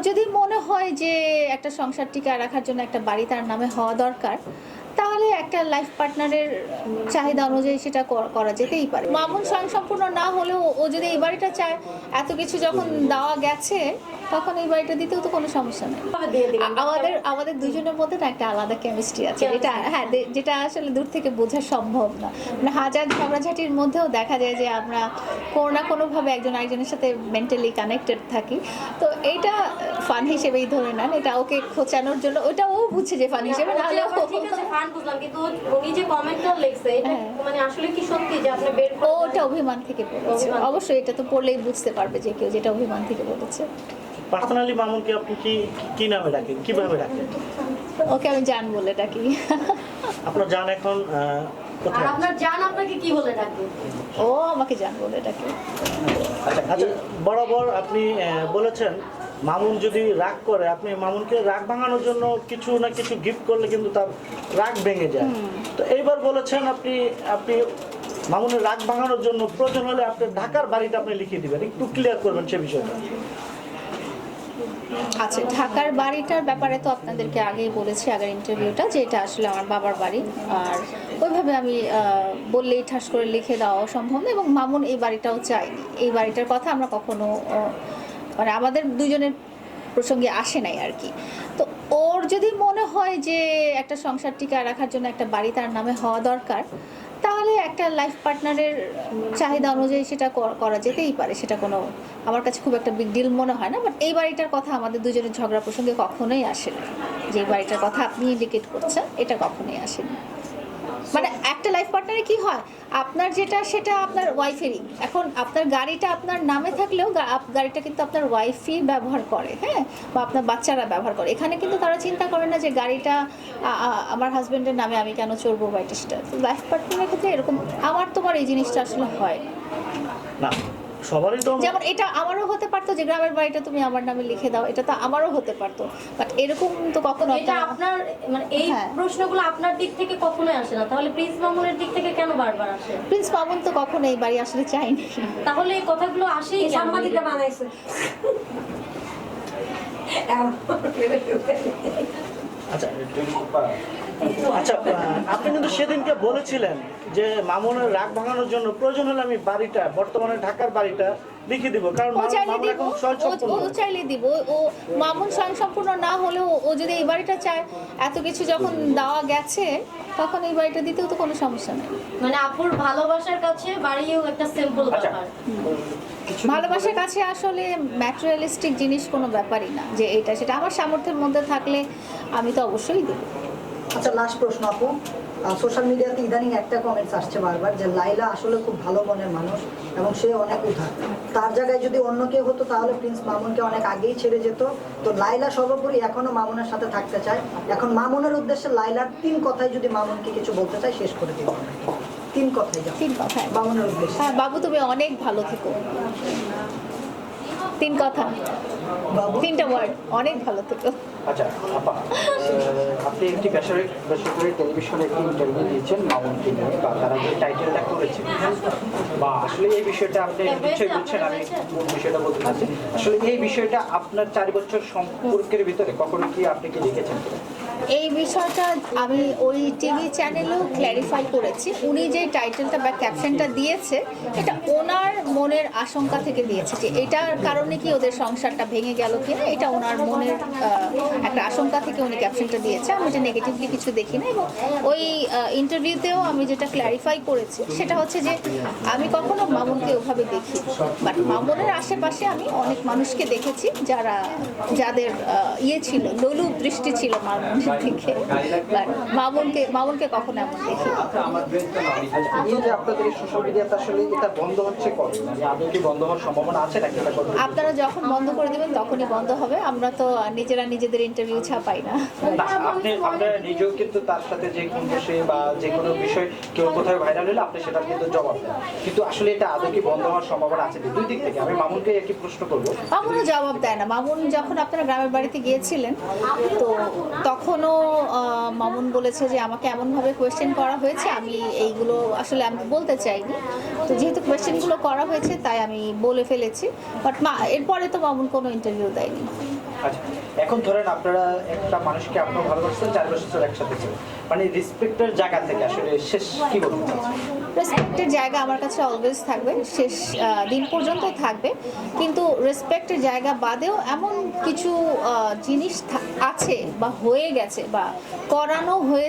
যদি মনে হয় যে একটা সংসার টিকা রাখার জন্য একটা বাড়ি তার নামে হওয়া দরকার তাহলে একটা লাইফ পার্টনারের চাহিদা অনুযায়ী সেটা করা যেতেই পারে। মামুন স্বয়ংসম্পূর্ণ না হলেও ও যদি এই বাড়িটা চায় এত কিছু যখন দেওয়া গেছে তখন এই বাড়িটা দিতেও তো কোনো সমস্যা নেই। আমাদের আমাদের দুজনের মধ্যে না একটা আলাদা কেমিস্ট্রি আছে। এটা হ্যাঁ যেটা আসলে দূর থেকে বোঝা সম্ভব না। মানে হাজার ঝগড়াঝাটির মধ্যেও দেখা যায় যে আমরা কোনো না কোনোভাবে একজন আরেকজনের সাথে মেন্টালি কানেক্টেড থাকি। তো এইটা ফান হিসেবেই ধরে নেন। এটা ওকে খোঁচানোর জন্য ওটা ও বুঝছে যে ফান হিসেবে না হলে আবার ঠিক আছে ফান বুঝলাম কিন্তু উনি যে কমেন্টটা লিখছে এটা হ্যাঁ। মানে আসলে কি সত্যি যে আপনি বের ও ওটা অভিমান থেকে বলেছে। অবশ্যই এটা তো পড়লেই বুঝতে পারবে যে কেউ যেটা অভিমান থেকে বলেছে। পার্সোনালি মামুনকে আপনি কি কি নামে ডাকেন? কীভাবে ডাকেন? ওকে আমি জান বলে ডাকি। আপনার জান এখন আহ, আর আপনার জান আপনাকে কি বলে ডাকে? ও আমাকে জান বলে ডাকে। আচ্ছা বরাবর আপনি বলেছেন মামুন যদি রাগ করে আপনি মামুনকে রাগ ভাঙানোর জন্য কিছু না কিছু গিফট করলে কিন্তু তার রাগ ভেঙে যায়। তো এইবার বলেছেন আপনি আপনি মামুনের রাগ ভাঙানোর জন্য প্রয়োজন হলে আপনি ঢাকার বাড়িটা আপনি লিখে দিবেন। একটু ক্লিয়ার করবেন সে বিষয়টা। আচ্ছা ঢাকার বাড়িটার ব্যাপারে তো আপনাদেরকে আগেই বলেছি আগের ইন্টারভিউটা যে এটা আসলে আমার বাবার বাড়ি। আর ওইভাবে আমি আহ, বললেই ঠাস করে লিখে দেওয়া সম্ভব না এবং মামুন এই বাড়িটাও চাইনি এই বাড়িটার কথা আমরা কখনো মানে আমাদের দুজনের প্রসঙ্গে আসে নাই আর কি। তো ওর যদি মনে হয় যে একটা সংসার টিকা রাখার জন্য একটা বাড়ি তার নামে হওয়া দরকার, তাহলে একটা লাইফ পার্টনারের চাহিদা অনুযায়ী সেটা করা যেতেই পারে, সেটা কোনো আমার কাছে খুব একটা বিগ ডিল মনে হয় না বাট এই বাড়িটার কথা আমাদের দুজনের ঝগড়া প্রসঙ্গে কখনোই আসে না যে বাড়িটার কথা আপনি ইন্ডিকেট করছেন, এটা কখনোই আসেনি মানে একটা লাইফ পার্টনারে কি হয়? আপনার যেটা, সেটা আপনার ওয়াইফেরই এখন আপনার গাড়িটা আপনার নামে থাকলেও গাড়িটা কিন্তু আপনার ওয়াইফই ব্যবহার করে হ্যাঁ? বা আপনার বাচ্চারা ব্যবহার করে। এখানে কিন্তু তারা চিন্তা করে না যে গাড়িটা আমার হাজবেন্ডের নামে আমি কেন চড়বো বা এটা সেটা। লাইফ পার্টনারের ক্ষেত্রে এরকম, আমার তোমার এই জিনিসটা আসলে হয় না সবারই তো যেমন এটা আমারও হতে পারতো যে গ্রামের বাড়িটা তুমি আমার নামে লিখে দাও এটা তো আমারও হতে পারতো। বাট এরকম তো কখনো এটা আপনার মানে এই হ্যাঁ। প্রশ্নগুলো আপনার দিক থেকে কখনোই আসে না। তাহলে প্রিন্স মামুনের দিক থেকে কেন বারবার আসে? প্রিন্স মামুন তো কখনো এই বাড়ি আসলে চাইনি তাহলে এই কথাগুলো আসেই সাংবাদিকরা বানাইছে। আচ্ছা। আচ্ছা আপনি কিন্তু সেদিনকে বলেছিলেন যে মামুনের রাগ ভাঙানোর জন্য প্রয়োজন হলে আমি বাড়িটা বর্তমানে ঢাকার বাড়িটা লিখে দিব কারণ মামুন- এখন স্বয়ংসম্পূর্ণ। ও চাইলে দিব ও মামুন স্বয়ংসম্পূর্ণ না হলেও ও যদি এই বাড়িটা চায় এত কিছু যখন দেওয়া গেছে তখন এই বাড়িটা দিতেও তো কোনো সমস্যা নেই। মানে আপুর ভালোবাসার কাছে বাড়িও একটা সিম্পল আচ্ছা। ব্যাপার। ভালোবাসার কাছে আসলে ম্যাটেরিয়ালিস্টিক জিনিস কোনো ব্যাপারই না যে এটা সেটা আমার সামর্থ্যের মধ্যে থাকলে আমি তো অবশ্যই দেবো। আচ্ছা লাস্ট প্রশ্ন আপু। সোশ্যাল মিডিয়াতে ইদানিং একটা কমেন্টস আসছে বারবার যে লাইলা আসলে খুব ভালো মনের মানুষ এবং সে অনেক উদার। তার জায়গায় যদি অন্য কেউ হতো তাহলে প্রিন্স মামুনকে অনেক আগেই ছেড়ে যেত। তো লাইলা সর্বোপরি এখনও মামুনের সাথে থাকতে চায়। এখন মামুনের উদ্দেশ্যে লাইলার তিন কথায় যদি মামুনকে কিছু বলতে চায় শেষ করে দিব তিন কথায় তিন কথা মামুনের উদ্দেশ্যে। হ্যাঁ বাবু তুমি অনেক ভালো থেকো। তিন কথা। তিনটা ওয়ার্ড অনেক ভালো থেকে আচ্ছা আপা আপনি একটি বেসরকারি বেসরকারি টেলিভিশনে একটি ইন্টারভিউ দিয়েছেন মামুনকে নিয়ে বা তারা যে টাইটেলটা করেছে বা আসলে এই বিষয়টা আপনি নিশ্চয়ই বুঝছেন আমি মূল বিষয়টা বলতে চাচ্ছি। আসলে এই বিষয়টা আপনার চার বছর সম্পর্কের ভিতরে কখনো কি আপনি কি লিখেছেন এই বিষয়টা আমি ওই টিভি চ্যানেলেও ক্ল্যারিফাই করেছি। উনি যে টাইটেলটা বা ক্যাপশনটা দিয়েছে, এটা ওনার মনের আশঙ্কা থেকে দিয়েছে যে এটার কারণে কি ওদের সংসারটা ভেঙে গেল কিনা, এটা ওনার মনের একটা আশঙ্কা থেকে উনি ক্যাপশনটা দিয়েছে। আমি এটা নেগেটিভলি কিছু দেখি না এবং ওই ইন্টারভিউতেও আমি যেটা ক্ল্যারিফাই করেছি, সেটা হচ্ছে যে আমি কখনো মামুনকে ওভাবে দেখি বাট মামুনের আশেপাশে আমি অনেক মানুষকে দেখেছি যারা, যাদের ইয়ে ছিল লোলু দৃষ্টি ছিল মামুনের। বাট মামুনকে মামুনকে কখনো এমন দেখি কবে? মানে আদৌ বন্ধ হওয়ার সম্ভাবনা আছে নাকি আপনারা যখন বন্ধ করে দেবেন তখনই বন্ধ হবে। আমরা তো নিজেরা নিজেদের ইন্টারভিউ ছাপাই না। না, আপনি আপনারা নিজেও কিন্তু তার সাথে যে কোনো বিষয়ে বা যে কোনো বিষয় কেউ কোথাও ভাইরাল হলে আপনি সেটা কিন্তু জবাব দেন। কিন্তু আসলে এটা আদৌ কি বন্ধ হওয়ার সম্ভাবনা আছে? দুই দিক থেকে। আমি মামুনকে একই প্রশ্ন করব। জবাব দেয় না। মামুন যখন আপনারা গ্রামের বাড়িতে গিয়েছিলেন তো তখনও আহ, মামুন বলেছে যে আমাকে এমনভাবে কোয়েশ্চেন করা হয়েছে আমি এইগুলো আসলে আমি বলতে চাইনি। তো যেহেতু কোয়েশ্চেনগুলো করা হয়েছে তাই আমি বলে ফেলেছি। বাট মা এরপরে তো মামুন কোনো ইন্টারভিউ দেয়নি। আচ্ছা এখন ধরেন আপনারা একটা মানুষকে আপনার ভালোবাসতে চার বছর একসাথে ছিল মানে রেসপেক্টের জায়গা থেকে আসলে শেষ কি বলতে রেসপেক্টের জায়গা আমার কাছে অলওয়েজ থাকবে, শেষ দিন পর্যন্ত থাকবে। কিন্তু রেসপেক্টের জায়গা বাদেও এমন কিছু জিনিস আছে বা হয়ে গেছে বা করানো হয়েছে